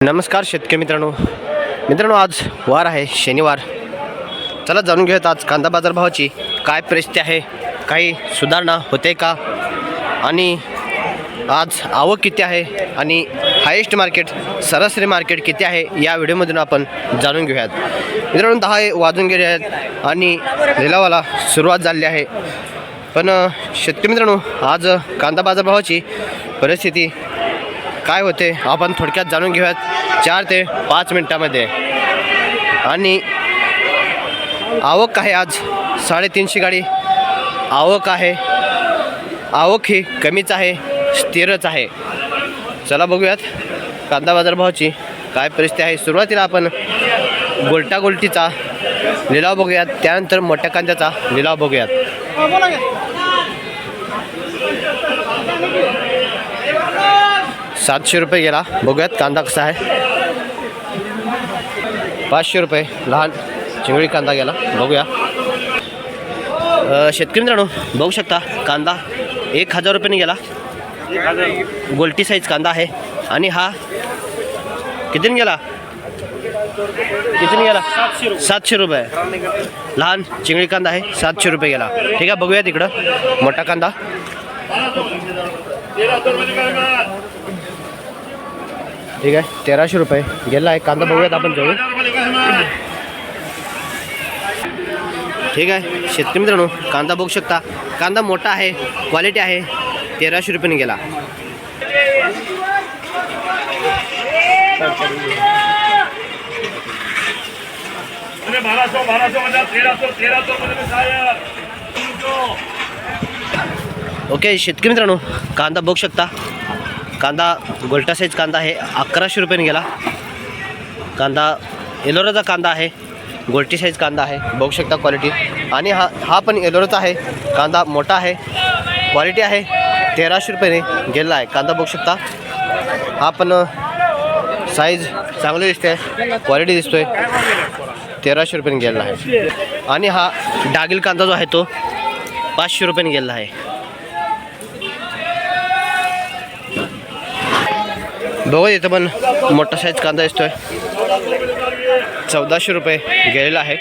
नमस्कार शेतकरी मित्रांनो. मित्रांनो आज वार आहे शनिवार. चला जाणून घेऊयात आज कांदा बाजारभावाची काय परिस्थिती आहे काही सुधारणा होते का? आणि आज आवक किती आहे आणि हायेस्ट मार्केट सरासरी मार्केट किती आहे या व्हिडिओमधून आपण जाणून घेऊयात. मित्रांनो दहा वाजून गेले आहेत आणि लिलावाला सुरुवात झाली आहे. पण शेतकरी मित्रांनो आज कांदा बाजारभावाची परिस्थिती काय होते आपण थोडक्यात जाणून घेऊयात. चार ते पाच मिनटामध्ये. आणि आवक आहे आज. साडेतीनशे गाडी आवक आहे. आवक ही कमीच आहे स्थिरच आहे. चला बघूयात कांदा बाजारभावाची काय परिस्थिती आहे. सुरुवातीला आपण गोलटा गोलटीचा लिलाव बघूयात. त्यानंतर मोठ्या कांद्याचा लिलाव बघूयात. सातशे रुपये गेला. बघूयात कांदा कसा आहे. पाचशे रुपये लहान चिंगळी कांदा गेला. बघूया. शेतकरी मित्रांनो बघू शकता कांदा एक हजार रुपयाने गेला. गोलटी साईज कांदा आहे. आणि हा कितीने गेला? कितीने गेला? सातशे रुपये. लहान चिंगळी कांदा आहे सातशे रुपये गेला. ठीक आहे बघूया तिकडं मोठा कांदा. ठीक आहे तेराशे रुपये. गेला आहे कांदा बघूयात आपण जवळ ठीक आहे शेतकरी मित्रांनो कांदा बघू शकता. कांदा मोठा आहे क्वालिटी आहे. तेराशे रुपयाने गेला. ओके शेतकरी मित्रांनो कांदा बघू शकता. कांदा गोल्टा साईज कांदा आहे अकराशे रुपयाने गेला. कांदा एलोराचा कांदा आहे गोल्टी साईज कांदा आहे बघू शकता क्वालिटी. आणि हा हा पण एलोराचा आहे कांदा मोठा आहे क्वालिटी आहे तेराशे रुपयाने गेला आहे. कांदा बघू शकता. हा पण साईज चांगली दिसते क्वालिटी दिसतोय तेराशे रुपयाने गेलेला आहे. आणि हा डागिल कांदा जो आहे तो पाचशे रुपयाने गेलेला आहे. बघू इथं पण मोठा साईज कांदा दिसतोय. चौदाशे रुपये गेलेला आहे.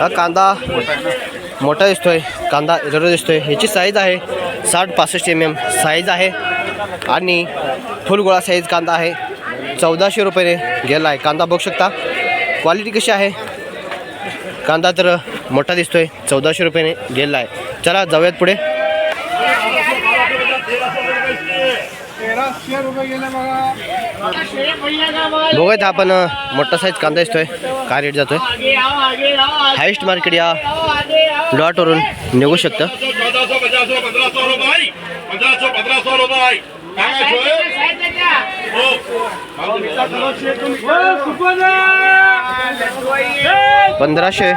हा कांदा मोठा दिसतोय. कांदा इतर दिसतोय. ह्याची साईज आहे साठ पासष्ट एम एम साईज आहे आणि फुलगोळा साईज कांदा आहे. चौदाशे रुपयाने गेला आहे. कांदा बघू शकता. क्वालिटी कशी आहे? कांदा तर मोठा दिसतोय. चौदाशे रुपयाने गेला आहे. चला जाऊयात पुढे. बघूयात हा आपण मोठा साईज कांदा दिसतोय. काय रेट जातोय? हायेस्ट मार्केट या लॉटवरून निघू शकतं. शोएब? पंधराशे.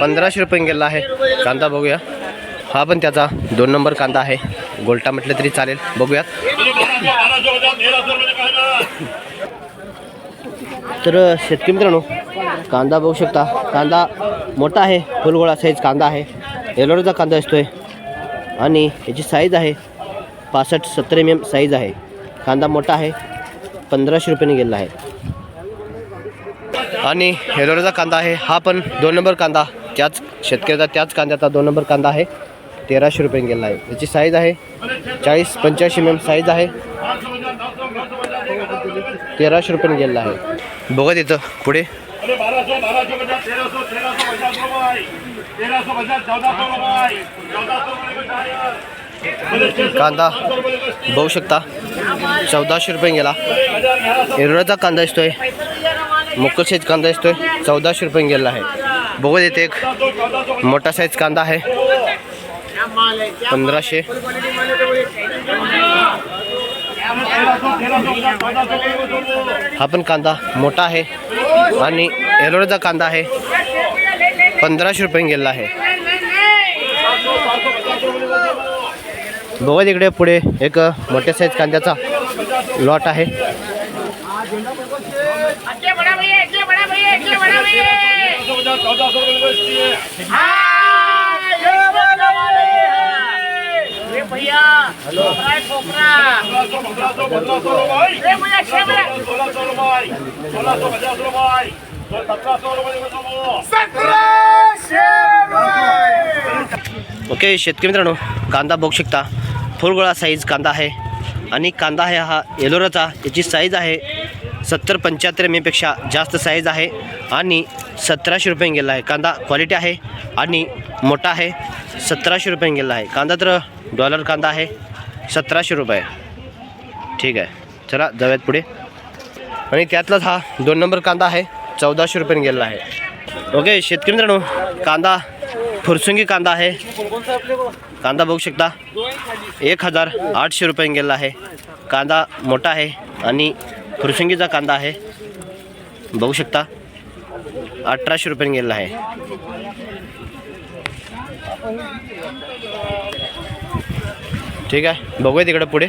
पंधराशे रुपये गेला आहे. कांदा बघूया. हा पण त्याचा दोन नंबर कांदा आहे. गोल्टा म्हटलं तरी चालेल. बघूयात. तर शेतकरी मित्रांनो कांदा बघू शकता. कांदा मोठा आहे. फुलगोळा साईज कांदा आहे. एलोरचा कांदा असतोय आणि याची साईज आहे. पासष्ट सत्तर एम एम साईज आहे. कांदा मोठा आहे. पंधराशे रुपयाने गेलेला आहे. आणि एलोरचा कांदा आहे. हा पण दोन नंबर कांदा. त्याच शेतकऱ्याचा त्याच कांद्याचा दोन नंबर कांदा आहे. तेराशे रुपयेने गेलेला आहे. याची साईज आहे. चाळीस पंच्याऐंशी एम एम साईज आहे. तेराशे रुपयाने गेलेला आहे. बघत येतं पुढे. कांदा बघू शकता. चौदाशे रुपये गेला. एरळाचा कांदा असतोय मुकुलशेज साईज कांदा असतोय चौदाशे रुपये गेला आहे. बघू देते एक मोठा साईज कांदा आहे. पंधराशे हा पण कांदा मोठा आहे आणि एलोराचा कांदा आहे पंधराशे रुपये गेलेला आहे बघा तिकडे पुढे एक मोठ्या साईज कांद्याचा लॉट आहे ओके शेतकरी मित्रांनो कांदा बघू शकता. फुलगोळा साईज कांदा आहे. आणि कांदा आहे हा एलोराचा याची साईज आहे सत्तर पंच्याहत्तर एम एपेक्षा जास्त साईज आहे. आणि सतराशे रुपये गेला आहे. कांदा क्वालिटी आहे आणि मोठा आहे. सतराशे रुपये गेला आहे. कांदा तर डॉलर कांदा आहे. सतराशे रुपये. ठीक आहे. चला जाऊयात पुढे. आणि त्यातलाच हा दोन नंबर कांदा आहे. चौदाशे रुपयाने गेलेला आहे. ओके शेतकरी मित्रांनो कांदा फुरसुंगी कांदा आहे. कांदा बघू शकता. एक हजार आठशे रुपयाने गेलेला आहे. कांदा मोठा आहे आणि फुरसुंगीचा कांदा आहे. बघू शकता. अठराशे रुपयाने गेलेला आहे. ठीक आहे बघूया तिकडं पुढे.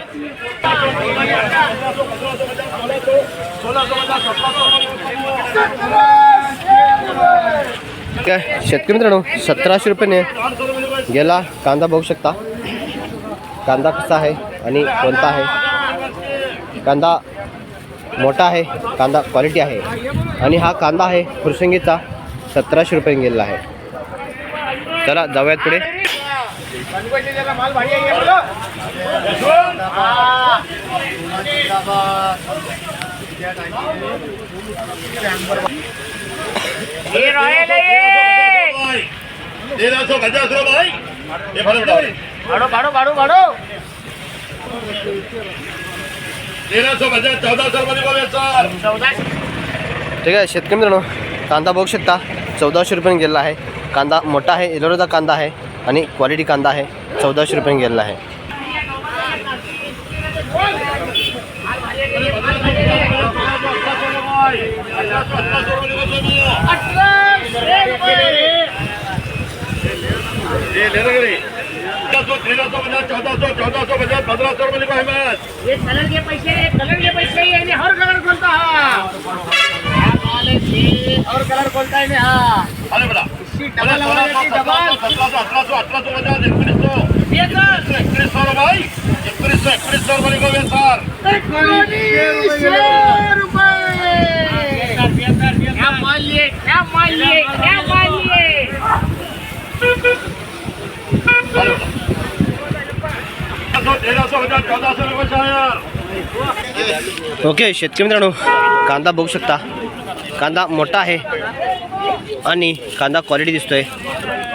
काय शेतकरी मित्रांनो सतराशे रुपयाने गेला कांदा बघू शकता. कांदा कसा आहे आणि कोणता आहे? कांदा मोठा आहे कांदा क्वालिटी आहे. आणि हा कांदा आहे फुरसंगीचा सतराशे रुपये गेलेला आहे. चला जाऊयात पुढे. ठीक आहे शेतकरी मित्रांनो कांदा बघू शकता चौदाशे रुपयाने गेलेला आहे. कांदा मोठा आहे एलोराचा कांदा आहे आणि क्वालिटी कांदा आहे चौदाशे रुपयाने गेलेला आहे चौदाशे चौदाशे पचास पंधराशे रुपये लिखो अहमद ये कलर के पैसे ये कलर के पैसे ये ने हर कलर खोलता हा क्या माल है जी और कलर खोलता है ने हा अरे बड़ा इसकी डबल डबल डबल सतराशे अठराशे अठराशे पचास एकवीसशो ये कर एकवीस सौ रुपये एकवीस सौ एकवीस सौ रुपये लिखो सर क्या माल लिए क्या माल लिए क्या माल लिए तेराशे हजार चौदाशे रुपये शायर ओके शेतकरी मित्रांनो कांदा बघू शकता. कांदा मोठा आहे आणि कांदा क्वालिटी दिसतोय.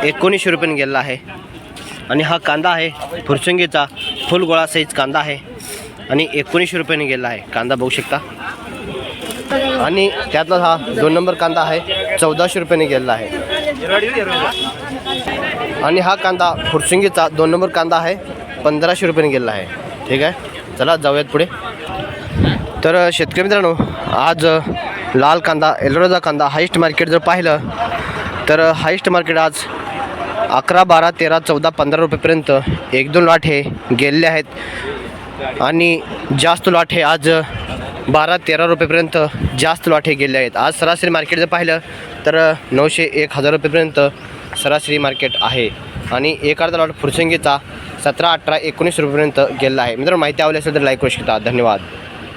एकोणीसशे रुपयाने गेलेला आहे. आणि हा कांदा आहे फुरसंगीचा फुल गोळा साईज कांदा आहे. आणि एकोणीसशे रुपयाने गेलेला आहे. कांदा बघू शकता. आणि त्यातला हा दोन नंबर कांदा आहे चौदाशे रुपयाने गेलेला आहे. आणि हा कांदा फुरसिंगीचा दोन नंबर कांदा आहे पंधराशे रुपयाने गेलेला आहे. ठीक आहे? चला जाऊयात पुढे. तर शेतकरी मित्रांनो आज लाल कांदा एल्लोराचा कांदा हायस्ट मार्केट जर पाहिलं तर हायस्ट मार्केट आज अकरा बारा तेरा चौदा पंधरा रुपयेपर्यंत एक दोन लाट हे गेलेले आहेत. आणि जास्त लाट हे आज बारा तेरा रुपयेपर्यंत जास्त लाट हे गेले आहेत. आज सरासरी मार्केट जर पाहिलं तर नऊशे एक हजार रुपयेपर्यंत सरासरी मार्केट आहे. आणि एक अर्धा लॉट फुरसंगीचा सतरा अठरा एकोणीस रुपयेपर्यंत गेलेला आहे. मित्रांनो माहिती आवडली असेल तर लाईक करू शकता. धन्यवाद.